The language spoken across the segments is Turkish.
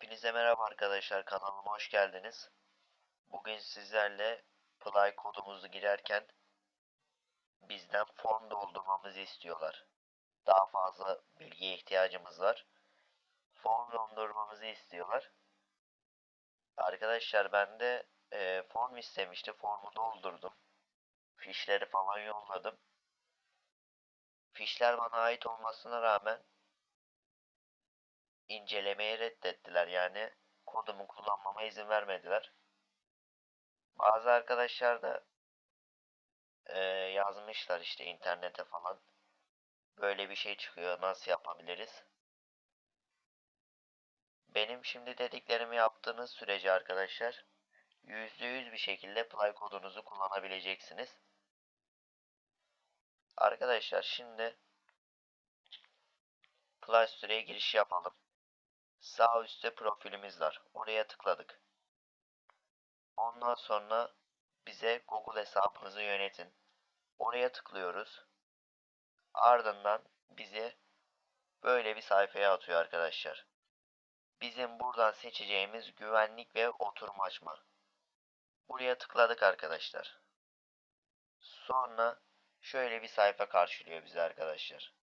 Hepinize merhaba arkadaşlar kanalıma hoş geldiniz. Bugün sizlerle Play kodumuzu girerken bizden form doldurmamızı istiyorlar. Daha fazla bilgiye ihtiyacımız var. Form doldurmamızı istiyorlar. Arkadaşlar ben de e, form istemişti. Formu doldurdum. Fişleri falan yolladım. Fişler bana ait olmasına rağmen incelemeyi reddettiler. Yani kodumu kullanmama izin vermediler. Bazı arkadaşlar da e, yazmışlar işte internete falan. Böyle bir şey çıkıyor nasıl yapabiliriz? Benim şimdi dediklerimi yaptığınız sürece arkadaşlar %100 bir şekilde Play kodunuzu kullanabileceksiniz. Arkadaşlar şimdi Play Store'ya giriş yapalım. Sağ üstte profilimiz var. Oraya tıkladık. Ondan sonra bize Google hesabınızı yönetin. Oraya tıklıyoruz. Ardından bizi böyle bir sayfaya atıyor arkadaşlar. Bizim buradan seçeceğimiz güvenlik ve oturum açma. Buraya tıkladık arkadaşlar. Sonra şöyle bir sayfa karşılıyor bizi arkadaşlar.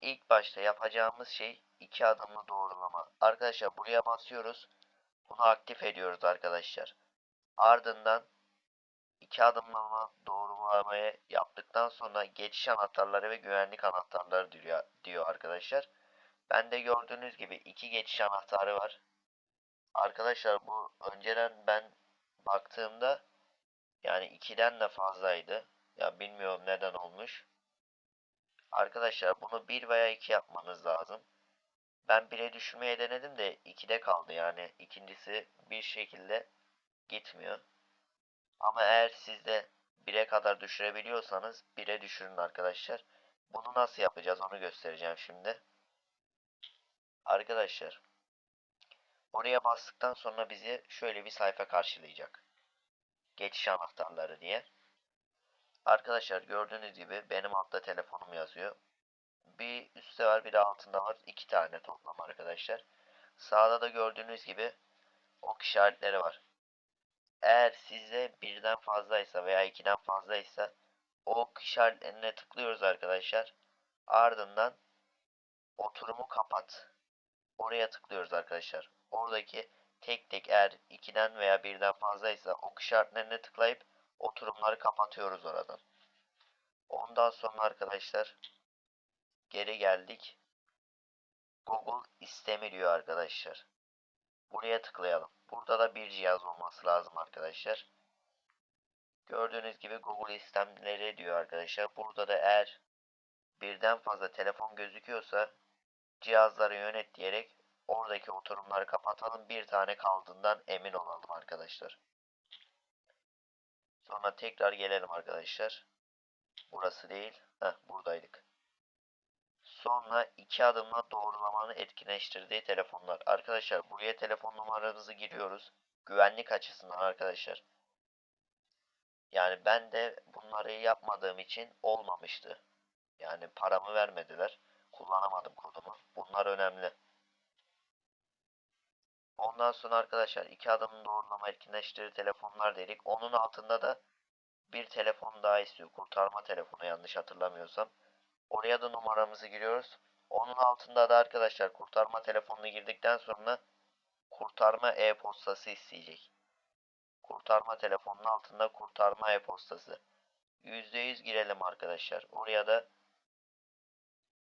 İlk başta yapacağımız şey iki adımlı doğrulama. Arkadaşlar buraya basıyoruz. Bunu aktif ediyoruz arkadaşlar. Ardından iki adımlama doğrulamayı yaptıktan sonra geçiş anahtarları ve güvenlik anahtarları diyor, diyor arkadaşlar. Ben de gördüğünüz gibi iki geçiş anahtarı var. Arkadaşlar bu önceden ben baktığımda yani ikiden de fazlaydı. Ya bilmiyorum neden olmuş. Arkadaşlar bunu 1 veya 2 yapmanız lazım. Ben 1'e düşürmeye denedim de 2'de kaldı yani. ikincisi bir şekilde gitmiyor. Ama eğer siz de 1'e kadar düşürebiliyorsanız 1'e düşürün arkadaşlar. Bunu nasıl yapacağız onu göstereceğim şimdi. Arkadaşlar oraya bastıktan sonra bizi şöyle bir sayfa karşılayacak. Geçiş anahtarları diye. Arkadaşlar gördüğünüz gibi benim altta telefonum yazıyor. Bir üstte var bir altında var. iki tane toplam arkadaşlar. Sağda da gördüğünüz gibi ok işaretleri var. Eğer sizde birden fazlaysa veya ikiden fazlaysa o ok işaretlerine tıklıyoruz arkadaşlar. Ardından oturumu kapat. Oraya tıklıyoruz arkadaşlar. Oradaki tek tek eğer ikiden veya birden fazlaysa ok işaretlerine tıklayıp oturumları kapatıyoruz oradan. Ondan sonra arkadaşlar geri geldik. Google istemi diyor arkadaşlar. Buraya tıklayalım. Burada da bir cihaz olması lazım arkadaşlar. Gördüğünüz gibi Google istemleri diyor arkadaşlar. Burada da eğer birden fazla telefon gözüküyorsa cihazları yönet diyerek oradaki oturumları kapatalım. Bir tane kaldığından emin olalım arkadaşlar. Sonra tekrar gelelim arkadaşlar. Burası değil. Heh, buradaydık. Sonra iki adımla doğrulamanın etkinleştirdiği telefonlar. Arkadaşlar buraya telefon numaranızı giriyoruz. Güvenlik açısından arkadaşlar. Yani ben de bunları yapmadığım için olmamıştı. Yani paramı vermediler. Kullanamadım kodumu. Bunlar önemli. Ondan sonra arkadaşlar iki adımın doğrulama etkinleştirir telefonlar dedik. Onun altında da bir telefon daha istiyor. Kurtarma telefonu yanlış hatırlamıyorsam. Oraya da numaramızı giriyoruz. Onun altında da arkadaşlar kurtarma telefonunu girdikten sonra kurtarma e-postası isteyecek. Kurtarma telefonunun altında kurtarma e-postası. %100 girelim arkadaşlar. Oraya da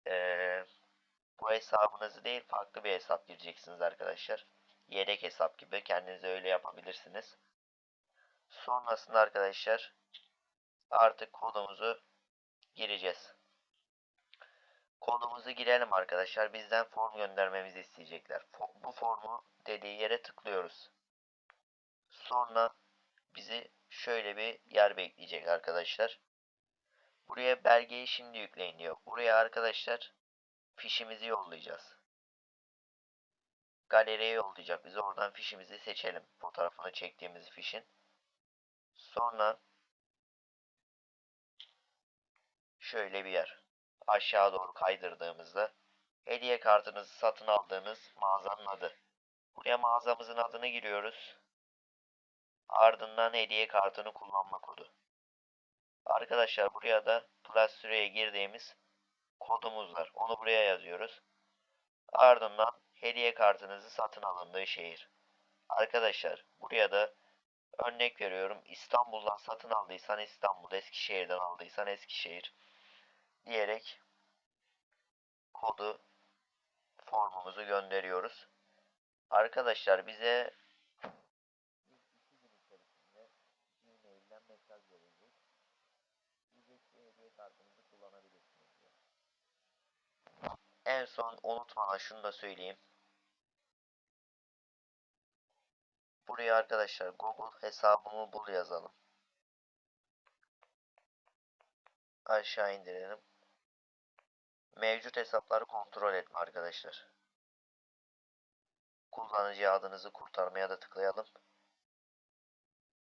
ee, bu hesabınızı değil farklı bir hesap gireceksiniz arkadaşlar yedek hesap gibi kendinize öyle yapabilirsiniz. Sonrasında arkadaşlar artık kodumuzu gireceğiz. Kodumuzu girelim arkadaşlar. Bizden form göndermemizi isteyecekler. Bu formu dediği yere tıklıyoruz. Sonra bizi şöyle bir yer bekleyecek arkadaşlar. Buraya belgeyi şimdi yükleyin diyor. Buraya arkadaşlar fişimizi yollayacağız galeriye yollayacak. Biz oradan fişimizi seçelim. Fotoğrafını çektiğimiz fişin. Sonra şöyle bir yer. Aşağı doğru kaydırdığımızda hediye kartınızı satın aldığınız mağazanın adı. Buraya mağazamızın adını giriyoruz. Ardından hediye kartını kullanma kodu. Arkadaşlar buraya da Plus Süre'ye girdiğimiz kodumuz var. Onu buraya yazıyoruz. Ardından hediye kartınızı satın alındığı şehir. Arkadaşlar buraya da örnek veriyorum İstanbul'dan satın aldıysan İstanbul, Eskişehir'den aldıysan Eskişehir diyerek kodu formumuzu gönderiyoruz. Arkadaşlar bize En son unutmadan şunu da söyleyeyim. Buraya arkadaşlar Google hesabımı bul yazalım. Aşağı indirelim. Mevcut hesapları kontrol etme arkadaşlar. Kullanıcı adınızı kurtarmaya da tıklayalım.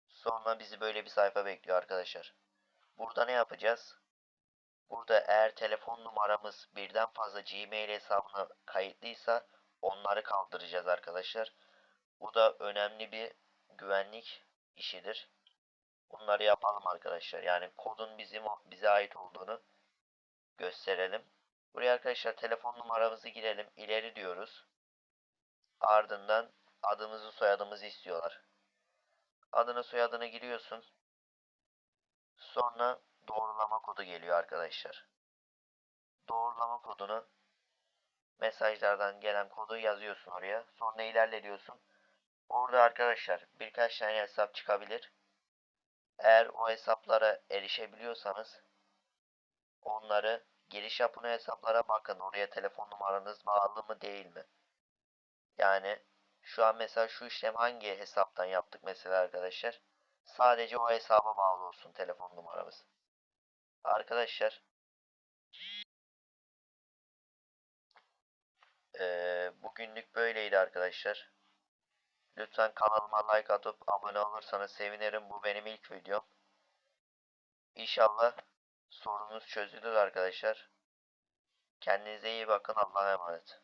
Sonra bizi böyle bir sayfa bekliyor arkadaşlar. Burada ne yapacağız? Burada eğer telefon numaramız birden fazla Gmail hesabına kayıtlıysa onları kaldıracağız arkadaşlar. Bu da önemli bir güvenlik işidir. Bunları yapalım arkadaşlar. Yani kodun bizim bize ait olduğunu gösterelim. Buraya arkadaşlar telefon numaramızı girelim. İleri diyoruz. Ardından adımızı soyadımızı istiyorlar. Adını soyadını giriyorsun. Sonra doğrulama kodu geliyor arkadaşlar. Doğrulama kodunu mesajlardan gelen kodu yazıyorsun oraya. Sonra ilerle diyorsun. Orada arkadaşlar birkaç tane hesap çıkabilir. Eğer o hesaplara erişebiliyorsanız onları giriş yapın hesaplara bakın. Oraya telefon numaranız bağlı mı değil mi? Yani şu an mesela şu işlem hangi hesaptan yaptık mesela arkadaşlar? Sadece o hesaba bağlı olsun telefon numaramız. Arkadaşlar eee, bugünlük böyleydi arkadaşlar. Lütfen kanalıma like atıp abone olursanız sevinirim. Bu benim ilk videom. İnşallah sorunuz çözülür arkadaşlar. Kendinize iyi bakın. Allah'a emanet.